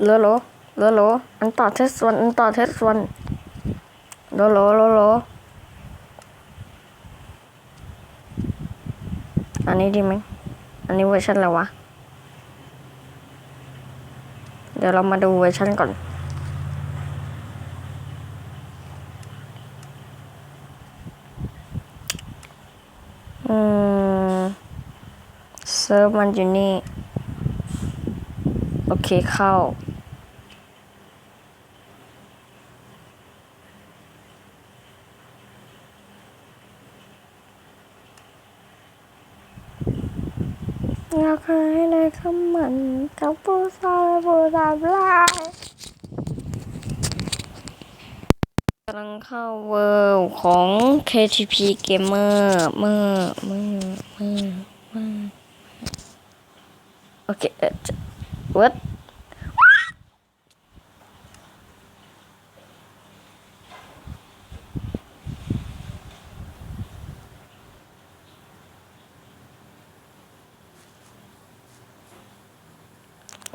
โลโลโลโลอันต่อเทสวันอันต่อเทสวันโลโลโลโลอันนี้ดีไหมอันนี้เวอร์ชันอะไรวะ เดี๋ยวเรามาดูเวอร์ชันก่อนอืมเซิร์ฟมันอยู่นี่ โอเคเข้าอยากให้ได้คำเหมันกับผู้สาวและผู้สาวลายกำลังเข้าเวิลด์ของ KTP Gamer เมื่อเมื่อเมื่อเมื่อโอเค เอ่อจะ what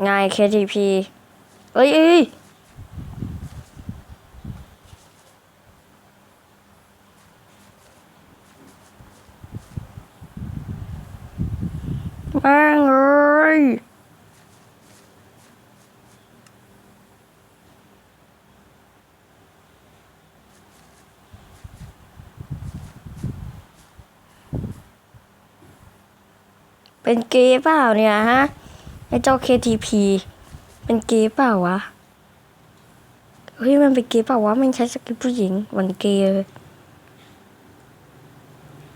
ไง KTP เอ้ยเอ้ยแม่งเอ้ย เป็นเกย์เปล่าเนี่ยฮะไอ้เจ้า KTP เป็นเกย์เปล่าวะเฮ้ยมันเป็นเกย์เปล่าวะมันใช้สกิปผู้หญิงมันเกย์เลย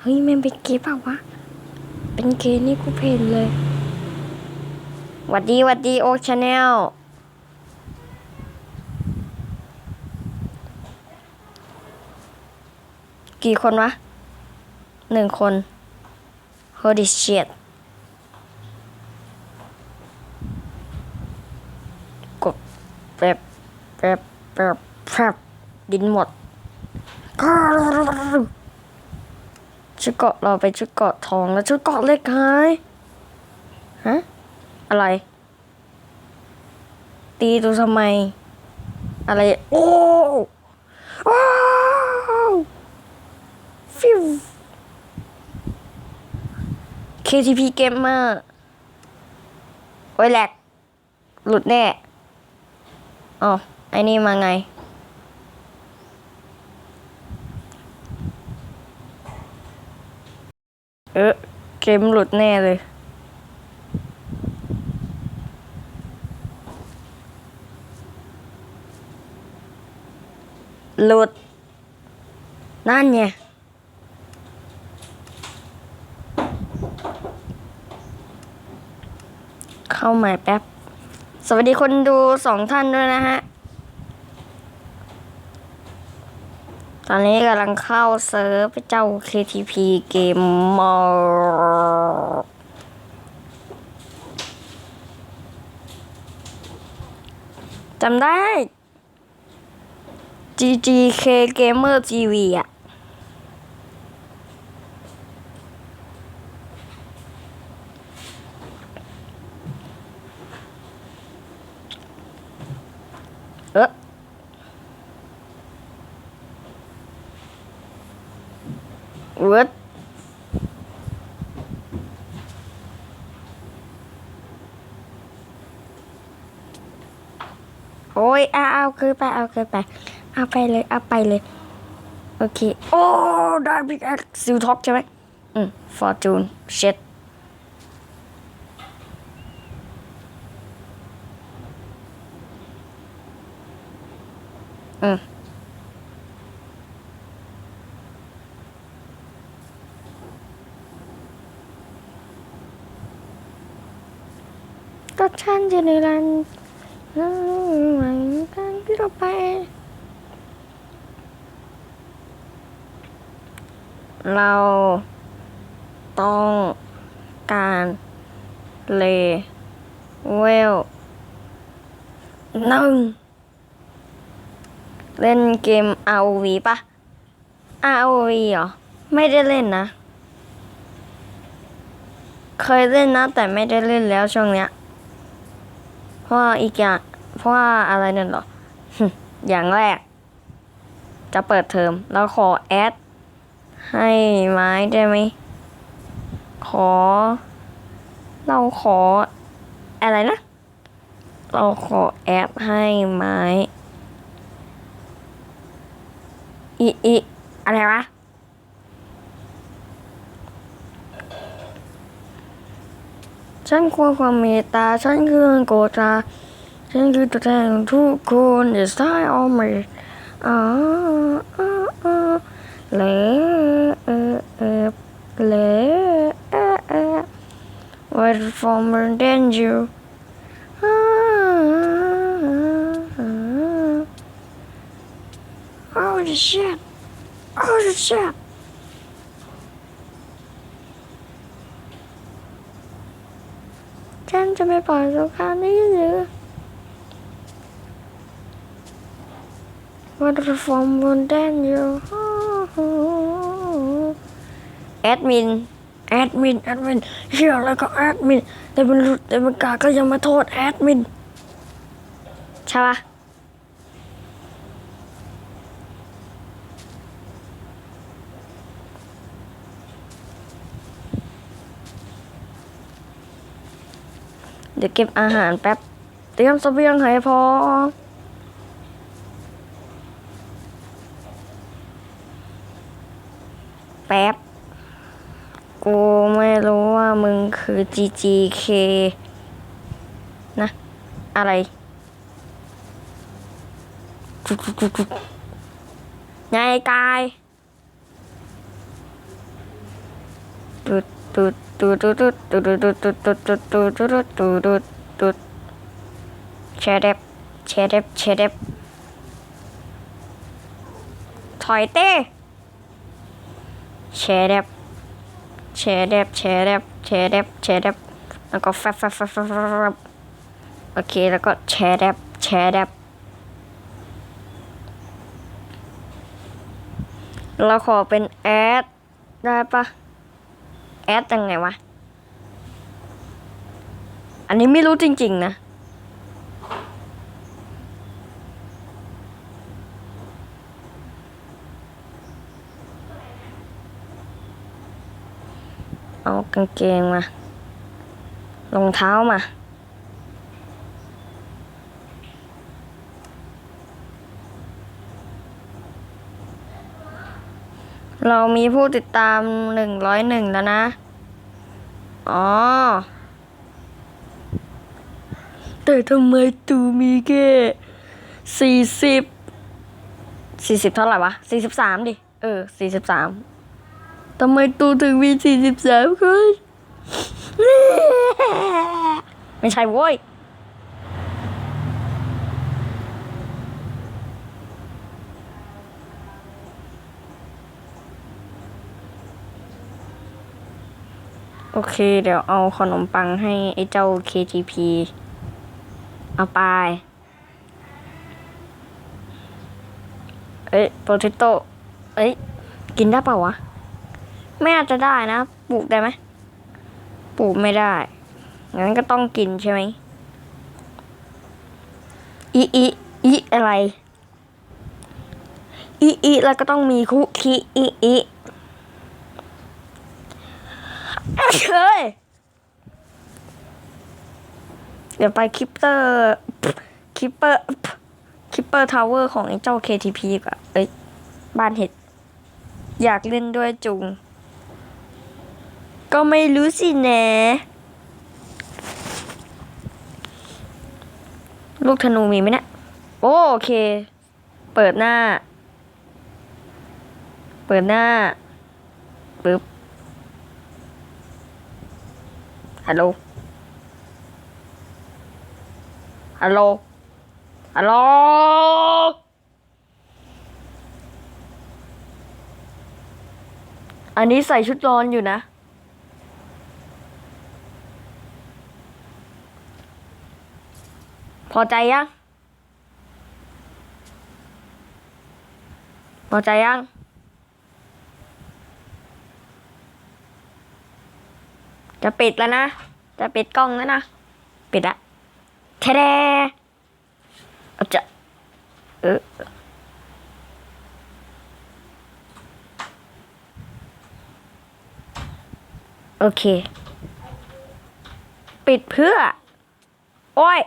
เฮ้ยมันเป็นเกย์เปล่าวะเป็นเกย์นี่กูเพนเลยหวัดดีหวัดดีโอชาแนลกี่คนวะหนึ่งคน Holy shit กด แบบแบบแบบแบบดินหมดชุดเกาะเราไปชุดเกาะทองแล้วชุดเกาะเล็กหายฮะอะไร ตีตูทำไม อะไร โอ้ว้าวฟิว KTP Gamer โอ้ยแหลก หลุดแน่ อ๋อไอ้นี่มาไง เออเกมหลุดแน่เลยหลุด นั่นไงเข้าใหม่แป๊บ วัสดีคนดูสองท่านด้วยนะฮะ ตอนนี้กำลังเข้าเซิร์ฟเจ้า KTP เกมมอจำได้ GGK Gamer TV อะ เออเวิร์ดโอ้ ยเอาเอาคือไปเอาคือไป เอาไปเลยเอาไปเลย โอเค โอ้ได้บิ๊กแอคซิลท็อกใช่ไหมอืมฟอร์จูนเช็ดอืมก็ฉันจะในร้าน การที่เราไปเราต้องการเลเวลหนึ่งเล่นเกม ROV ปะ ROV เหรอ ไม่ได้เล่นนะ เคยเล่นนะ แต่ไม่ได้เล่นแล้วช่วงเนี้ย เพราะอีกอย่างเพราะอะไรนั่นหรอ อย่างแรก จะเปิดเทอมแล้วขอแอด ให้ไม้ได้ไหม ขอ เราขอ อะไรนะ เราขอแอดให้ไม้อีอีอะไรวะฉันควรความเมตตาฉันคือโกตา ฉันคือตัวแทนทุกคนอย่าสายออมเลยอ่าอ่าอ่าเละเอเอเละเอเอ wait for more danger โอ้ยเช็ดโอ้ยเช็ดฉันจะไม่ปล่อยสุขานี้หรือ What from than you แอดมิน แอดมิน แอดมินเชื่อแล้วก็แอดมิน แต่เป็นรุดแต่เป็นกาก็ยังมาโทษแอดมิน ใช่ปะเดี๋ยวเก็บอาหารแป๊บ เตรียมเสบียงให้พอแป๊บ กูไม่รู้ว่ามึง คือ GGK นะ อะไรไงกายตุดตุดตุดตุดตุดตุดตุดตุดตุดตุดตุดตุดตุดตุดตุดตุดแชเดบแชเดบแชเดบถอยเต้แชร์แดบ แชร์แดบแชร์แดบแชร์แดบแชร์แดบแล้วก็แฟบแฟบแฟบแฟบฟบแฟบโอเคแล้วก็แชร์แดบแชร์แดบเราขอเป็นแอดได้ปะแอดยังไงวะ อันนี้ไม่รู้จริง ๆ นะ กางเกงมารองเท้ามา เรามีผู้ติดตามหนึ่งร้อยหนึ่งแล้วนะ อ๋อ แต่ทำไมตูมีแค่สี่สิบสี่สิบเท่าไหร่วะสี่สิบสามดิ เออสี่สิบสาม ทำไมตูถึงมีสี่สิบสามคนไม่ใช่โว้ยโอเค เดี๋ยวเอาขนมปังให้ไอ้เจ้า KTP เอาไป เอ้ยโปเตโต้เอ้ย กินได้เปล่าวะ ไม่อาจจะได้นะ ปลูกได้ไหมปลูกไม่ได้ งั้นก็ต้องกินใช่ไหมอีอีอีอะไรอีอีแล้วก็ต้องมีคุคิอีอีเฮ้ยเดี๋ยวไปคิปเปอร์คิปเปอร์คิปเปอร์ทาวเวอร์ของไอ้เจ้า KTP กับเอ้ย บ้านเห็ด อยากเล่นด้วยจุง ก็ไม่รู้สิแนะลูกธนูมีไหมเนี่ยโอเค เปิดหน้า เปิดหน้าปึ๊บฮัลโหลฮัลโหลฮัลโหลอันนี้ใส่ชุดนอนอยู่นะ พอใจยัง พอใจยัง จะปิดแล้วนะ จะปิดกล้องแล้วนะ ปิดละเทเดเออโอเค ปิดเพื่อ โอ้ย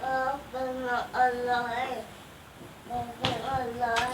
เออเป็นอะไรมันเป็นอะไร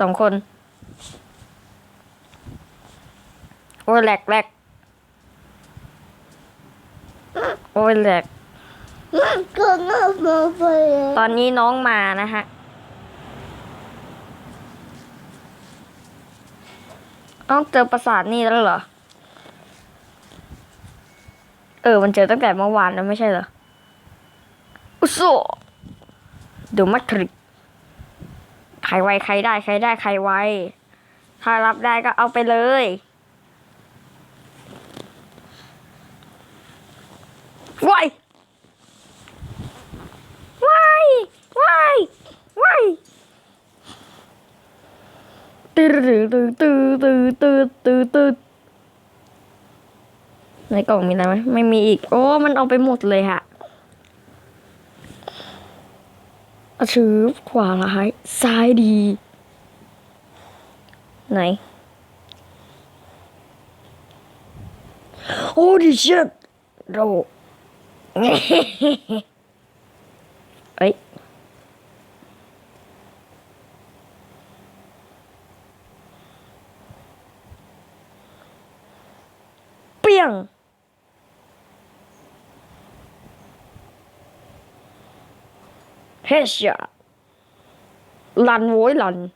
สองคน โอ้ยแหลกแหลกโอ้ยแหลกก็น่ามาไปตอนนี้น้องมานะฮะ ต้องเจอประสาทนี่แล้วเหรอ เออ มันเจอตั้งแต่เมื่อวานแล้วไม่ใช่เหรอ อุโสเดี๋ยวมาทริกใค รไวใครได้ใครได้ใครไวถ้ารับได้ก็เอาไปเลยไวไวไวไวตื้อตื้อตื้อตื้อตื้อตื้อตื้อในกล่องมีอะไรไหมไม่มีอีก โอ้ มันเอาไปหมดเลยฮะเอา ชือขวาร้ายซ้ายดี ไหน โอ้ดิชิตเราเอ้ยเปี้ยง headshot lần mỗi lần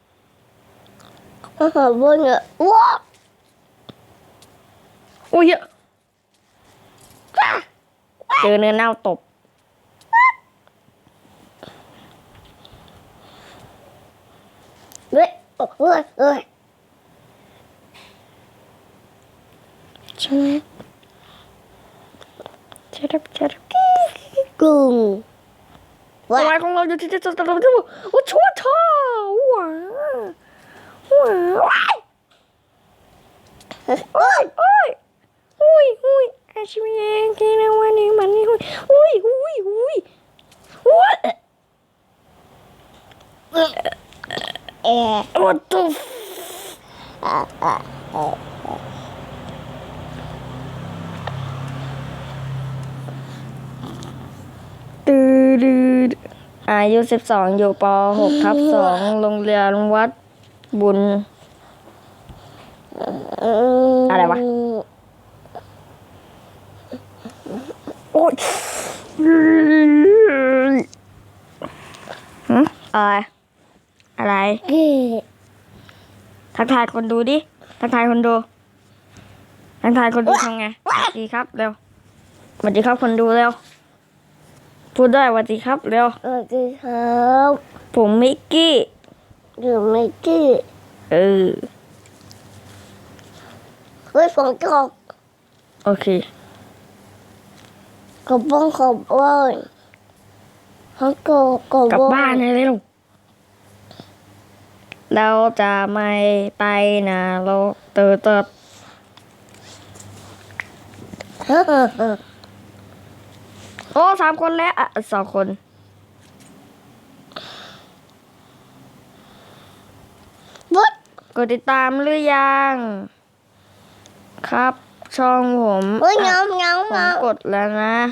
vô ờ, nữa ờ, wow. ui dạ trừ nên nào tục ôi ôi chết. Chết chết chết cường ว่า วายของเราอยู่ที่จะจะจะจะโอ้ชั่วเธอว้าว้ายโอ้ยโอ้ยโอ้ยโอ้ยอาชีพยังกินวันนี้มันนี่โอ้ยโอ้ยโอ้ยโอ้ย What the f- อะอะตืดอายุสิบสองอยู่ปหกทับสองโรงเรียนวัดบุญ อะไรวะ โอ๊ยหึอะไรอะไรทักทายคนดูดิ ทักทายคนดู ทักทายคนดูทำไงสวัสดีครับ เร็วสวัสดีครับคนดูเร็ว พูดได้สวัสดีครับเร็วสวัสดีครับผมมิกกี้อยู่ไม่กี้เออเฮ้ยฝนตกโอเคขอบบ้องขอบบ้านฮักโกกกลับบ้านเลยเร็วเราจะไม่ไปนะโลกเติร์ดเฮ้ย โอ้สามคนแล้วอะสองคนบุ๊ดกดติดตามหรือยัง ครับ ช่องผมเฮ้ยอะน้ำน้ำผมน้กดแล้วนะำ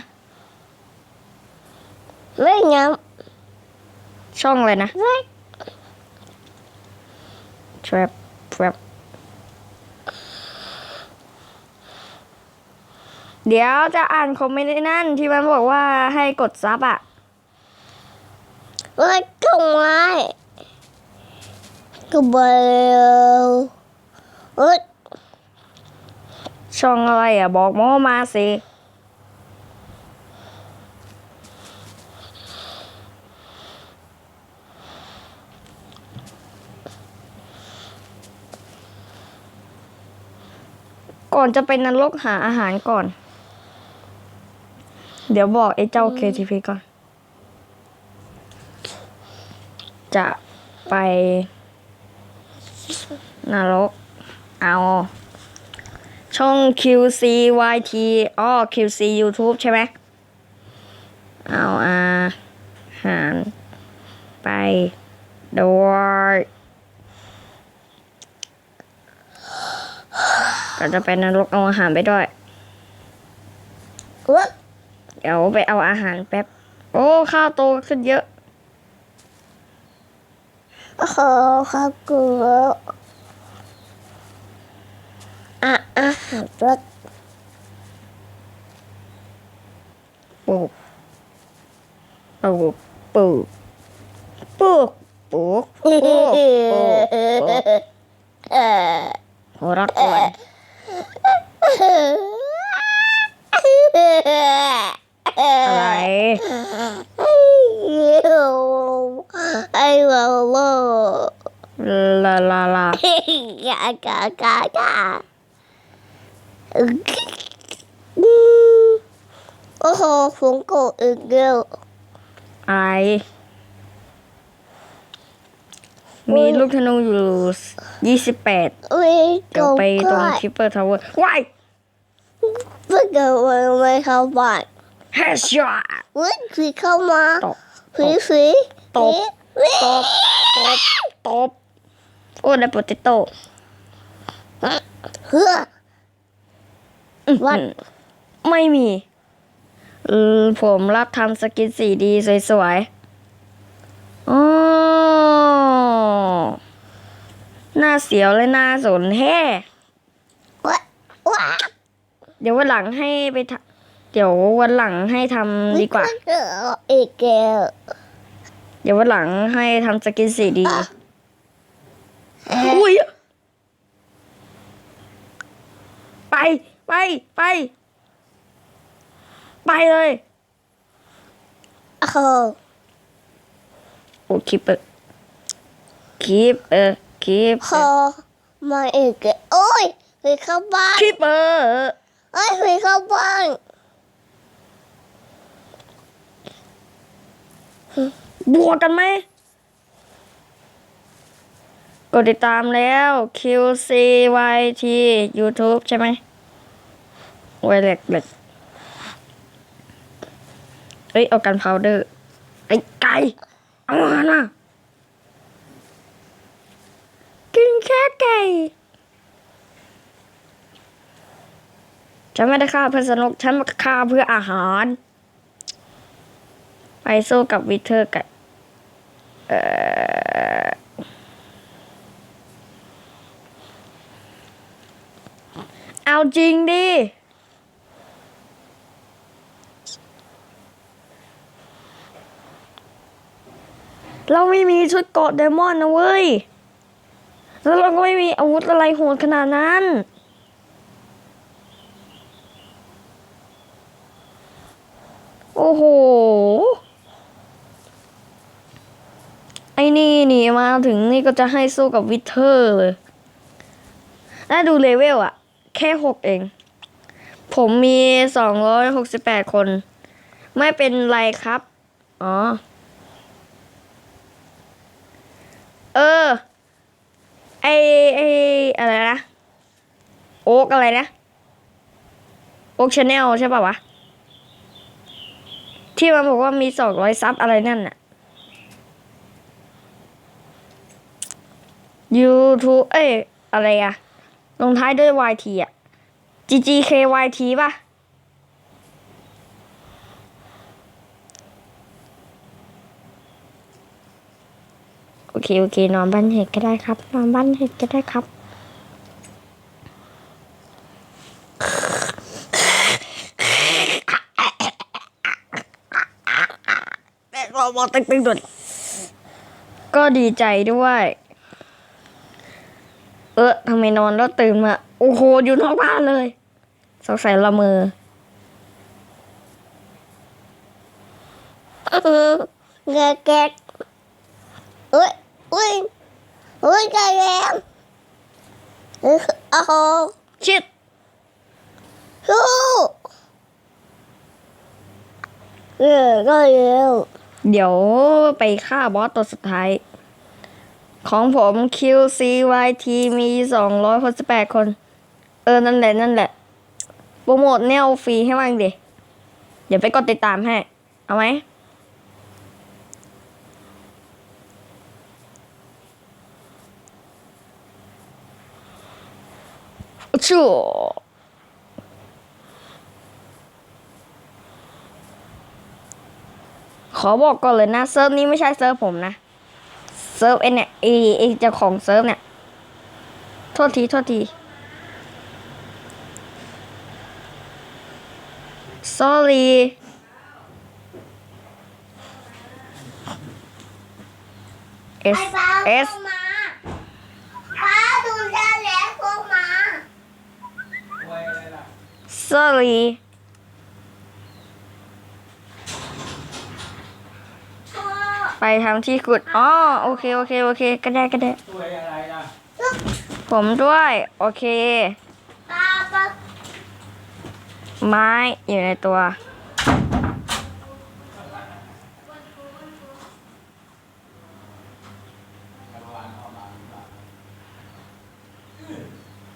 เฮ้ยน้ช่องอะไรนะำเฮ้ย trap trap เดี๋ยวจะอ่านคอมเมนต์ในนั่นที่มันบอกว่าให้กดซับอะเฮ้ยต้นไม้กระเบลเฮ้ยชช่องอะไรอะ บอกหมอมาสิก่อนจะไปนรกหาอาหารก่อน เดี๋ยวบอกไอ้เจ้า KTP ก่อน จะไปนรก เอา ช่อง QCYT อ๋อ QC YouTube ใช่ไหม เอาอาหารไปด้วยก็จะไปนรกเอาอาหารไปด้วย เดี๋ยวไปเอาอาหารแป๊บ โอ้ข้าวโตขึ้นเยอะ โอ้โหข้าวเกลืออะอาหารรสปูกปูกปูกปูกปูกปูกปูกหัวรักก่น อะไรไอ้วาโลลาลาลากากากากาโอ้โหฝนโกอีกแล้วอะไรมีลูกธนูอยู่ยี่สิบแปดอุ้ยเดี๋ยวไปตรงก็คิปเปอร์ทาวเวอร์ว้ายเพื่อเกิดวันไม่เข้าบ้าน แฮชช็อตอุ้ยผีเข้ามาตบผีผีตบผีตบตบตบโอ้ได้โปเตโต้เฮ้อวัดไม่มีเออผมรับทำสกินสีดีสวยๆอ๋อหน้าเสียวและหน้าสนแฮ่ว้าว้าเดี๋ยววันหลังให้ไปทำ เดี๋ยววันหลังให้ทำดีกว่าเอออีกแล้วเดี๋ยววันหลังให้ทำสกินสีดี อุ้ย ไปไปไป ไปเลย โอ้โหโอ้คิปเปอร์คิปเออคิปพอมาอีกแล้วโอ้ยผีเข้าบ้านคิปเปอร์ เอ้ยผีเข้าบ้าน บวกกันไหมกดติดตามแล้ว QCYT YouTube ใช่ไหมไวเล็กเล็กเอ้ย เอากันพาวเดอร์ ไอ้ไก่ เอามาน่ะกินแค่ไก่ฉันไม่ได้ฆ่าเพื่อสนุก ฉันมาฆ่าเพื่ออาหาร ไปสู้กับวิเทอร์กันเอ่อเอาจริงดิ เราไม่มีชุดเกราะเดมอนนะเว้ย แล้วเราก็ไม่มีอาวุธอะไรโหดขนาดนั้นโอ้โห ไอ้นี่หนีมาถึงนี่ก็จะให้สู้กับวิเทอร์เลยน่าดูเลเวลอะแค่หกเอง ผมมีสองร้อยหกสิบแปดคน ไม่เป็นไรครับ อ๋อ เออ ไอไออะไรนะ โอ๊กอะไรนะ โอ๊กชาแนลใช่ป่าวะ ที่มันบอกว่ามีสองร้อยซับอะไรนั่นน่ะ YouTube เอ้ยอะไรอะลงท้ายด้วย YT อะ GGKYT ป่ะ โอเค โอเค นอนบ้านเห็ดก็ได้ครับ นอนบ้านเห็ดก็ได้ครับรอบอกตึงตึงดุดก็ดีใจด้วย เออทำไมนอนแล้วตื่นมา โอ้โห อยู่นอกบ้านเลยสงสัยละเมอเออเงยแกะอุ้ยอุ้ยอุ้ยไก่แล้วเออโอ้โหชิดสู้เออก็เร็วเดี๋ยวไปฆ่าบอสตัวสุดท้าย ของผม QCYT มี 268 คน เออ นั่นแหละ นั่นแหละ โปรโมทแนวฟรีให้บ้างดิเดี๋ยวไปกดติดตามให้ เอาไหมชั่วขอบอกก่อนเลยนะ เซิร์ฟนี้ไม่ใช่เซิร์ฟผมนะ ซิร์ฟเอ็นเนี่ยไอไอเจ้าของเซิร์ฟเนี่ย โทษทีโทษที sorry เอสไอ้ปลาเอลสงมาปลาดูแลแล้วลงมา sorry พ่อ ไปทำที่ขุดอ๋อโอเคโอเคโอเค ก็ได้ก็ได้ ช่วยอะไรล่ะผมด้วย โอเค ปลาปลาไม้อยู่ในตัว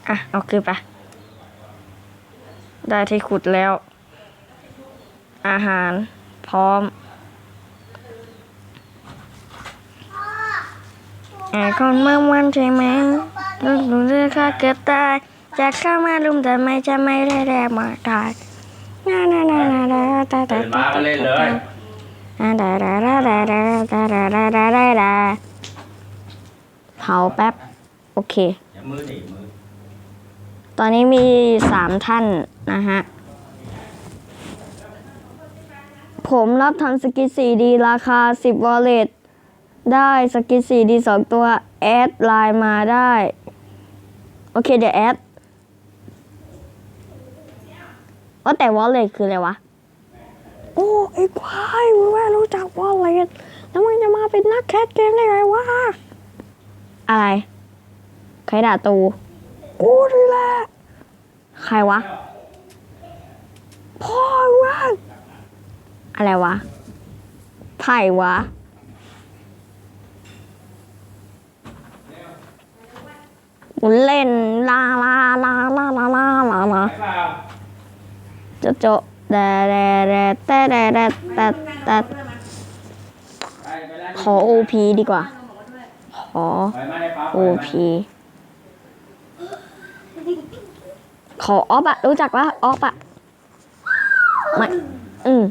อะ เอาคือไปได้ที่ขุดแล้ว อาหารพร้อม ไอ้คนเมื่อวันใช่ไหมลูกหนูเลือกข้าเกือบตายจะเข้ามาลุมแต่ไม่จะไม่ได้แรกมาตายน่าน่าน่าน่านาตาตาตื่นมาก็เล่นเลยนาดาดาดาดาดาดาดาดาดาดาดาเผาแป๊บ โอเคอย่ามือหนีมือตอนนี้มีสามท่านนะฮะ ผมรับทำสกิท 4D ราคา 10 วอลเล็ต ได้สกิท 4D 2ตัวแอดไลน์มาได้ โอเคเดี๋ยวแอดว่าแต่วอลเล็ตคืออะไรวะ โอ้ไอ้ควายมึงไม่รู้จักวอลเล็ตแล้วมึงจะมาเป็นนักแคสเกมได้ไงวะ อะไร ใครด่าตู กูนี่แหละ ใครวะ พ่อวะอะไรวะไผ่วะ หมุนเล่นลาลาลาลาลาลาลาลาโจะโจะแดแดแดแต่แดแดแต่แต่ไปไปแล้วขอ OP ดีกว่า ขอไปไหมไอ้ปั๊บ OP ขอออฟอะรู้จักว่าออฟอะไม่อืม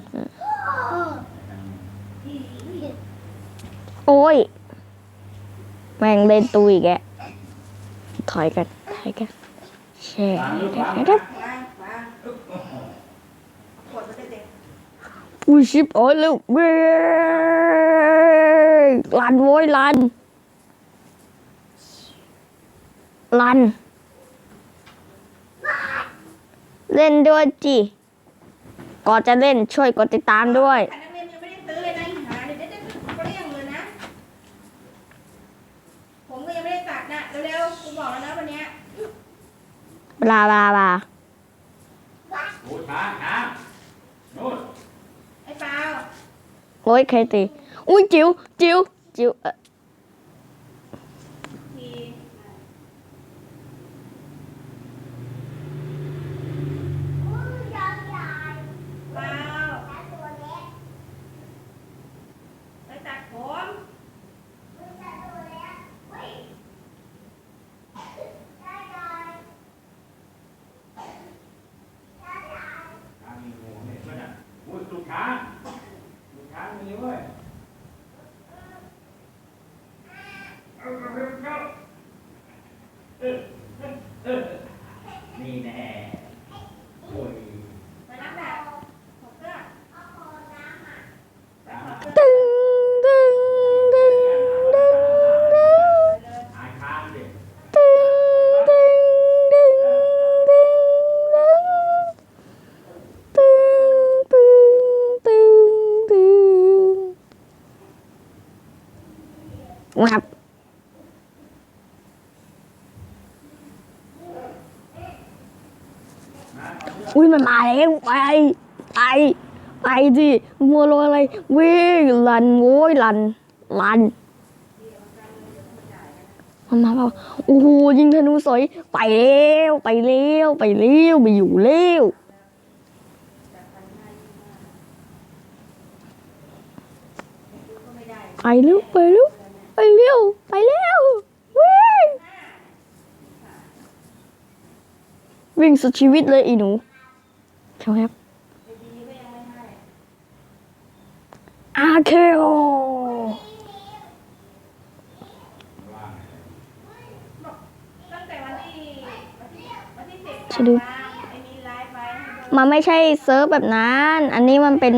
โอ้ย แม่งเล่นตูอีแก ถอยกันถอยกันแช่วางลูกวางเดี๋ยวอุ้ยชิบโอ้ยลูกเว้ยลันโว้ยลันลัน เล่นด้วยจิก่อนจะเล่นช่วยกดติดตามด้วย นะเร็วๆกูบอกแล้วนะวันเนี้ยบลาบลาบลาโอ้ช้างช้างนู่นไอ้เปล่า โอ้ยใครตีอุ้ยจิ๋วจิ๋วจิ๋วเอ่อ ที ยาวใหญ่ เปล่า และตัวเล็ก ไปตัดผม มันจะตัวเล็กเฮ้ยได้ได้ได้ได้ ช้างมีงูเห็นไหมน่ะโอ้ยลูกช้างลูกช้างมีเว้ยเอาเอาเอาเอาเออเออเออนี่แน่โอ้ย ไปรับแบบผมก็ เอาโคนน้ำอะ ช้าง ตึงตึงตึงตึงตึง หายช้างดิ ตึงตึงตึงตึงตึง อุ้ยมันมา แล้วไปไปไปสิมัวรออะไรวิ่งลันโว้ยลันลันมันมาเปล่าโอ้โหยิงธนูสอยไปแล้วไปแล้วไปแล้วไปอยู่แล้วไปเร็วไปเร็วไปเร็วไปเร็ววิ่งวิ่งสุดชีวิตเลยอีหนู ช่ไหมครับดีๆก็ยังไม่ให้อาเคโอตั้งแต่วันที่วันที่วันที่สิบชะดูมาไอ้มีไลฟ์ไว้ให้ดูมันไม่ใช่เซิร์ฟแบบนั้น อันนี้มันเป็น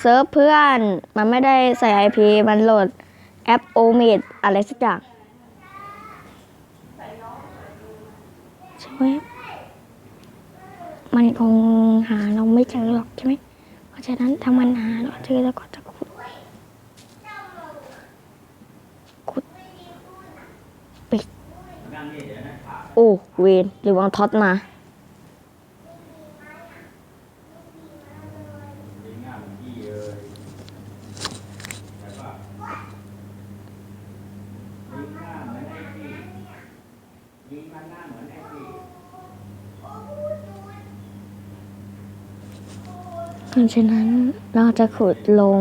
เซิร์ฟเพื่อน มันไม่ได้ใส่ IP มันโหลดแอปโอเมดอะไรสักอย่างใช่ไหม มันคงหาเราไม่เจอหรอกใช่ไหมเพราะฉะนั้นถ้ามันหาเราเจอแล้วก็จะขุดขุดปิดโอ้เวนหรือวางท็อตมา ยิงหน้าเหมือนพี่เลยแต่ว่ายิงหน้าเหมือนไอ้พี่ยิงมันหน้าเหมือนไอ้พี่ เพราะฉะนั้นเราจะขุดลง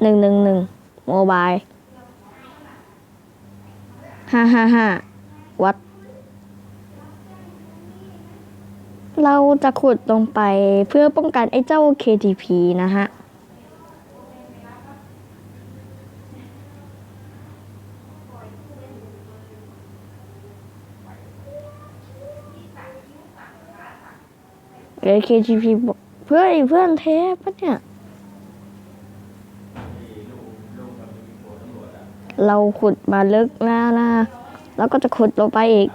หนึ่งหนึ่งหนึ่งโมบายห้าห้าห้าวัด เราจะขุดลงไปเพื่อป้องกันไอ้เจ้า KTP นะฮะ KGP บอกเพื่อนเพื่อนเทปปะเนี่ย เราขุดมาลึกแล้วนะแล้วก็จะขุดลงไปอีก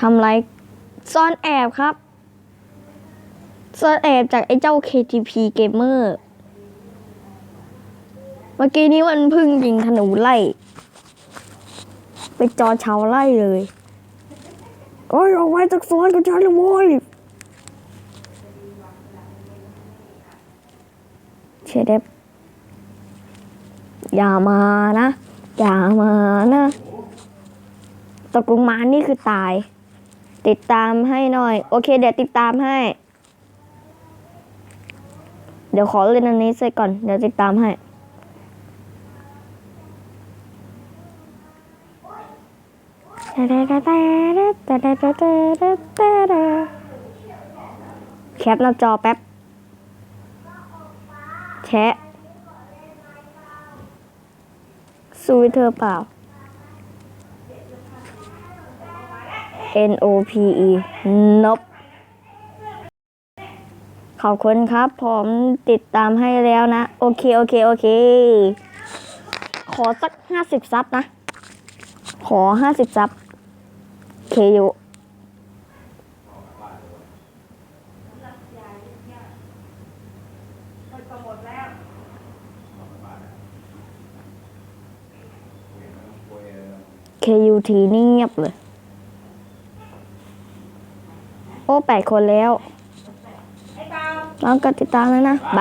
ทำไรซ่อนแอบครับซ่อนแอบจากไอ้เจ้า KTP Gamer มื่อกี้นี้มันพึ่งยิงธนูไล่ไปจอชาวไล่เลยโอ้ยออกไว้จากสวนกับฉันเลยโว้ยเชเดฟอย่ามานะ อย่ามานะตกลงมานี่คือตาย ติดตามให้หน่อย โอเค เดี๋ยวติดตามให้ เดี๋ยวขอเล่นอันนี้เสร็จก่อน เดี๋ยวติดตามให้ แคปหน้าจอแป๊บ แชะสู้เธอเปล่า N O P E นบขอบคุณครับ ผมติดตามให้แล้วนะ โอเค โอเค โอเค ขอสักห้าสิบซับนะ ขอห้าสิบซับ เคยุหมดก็หมดแล้วเคยูทีนี่เงียบเลย โอ้แปดคนแล้วไอ้เปาแล้วก็ติดตามแล้วนะบาย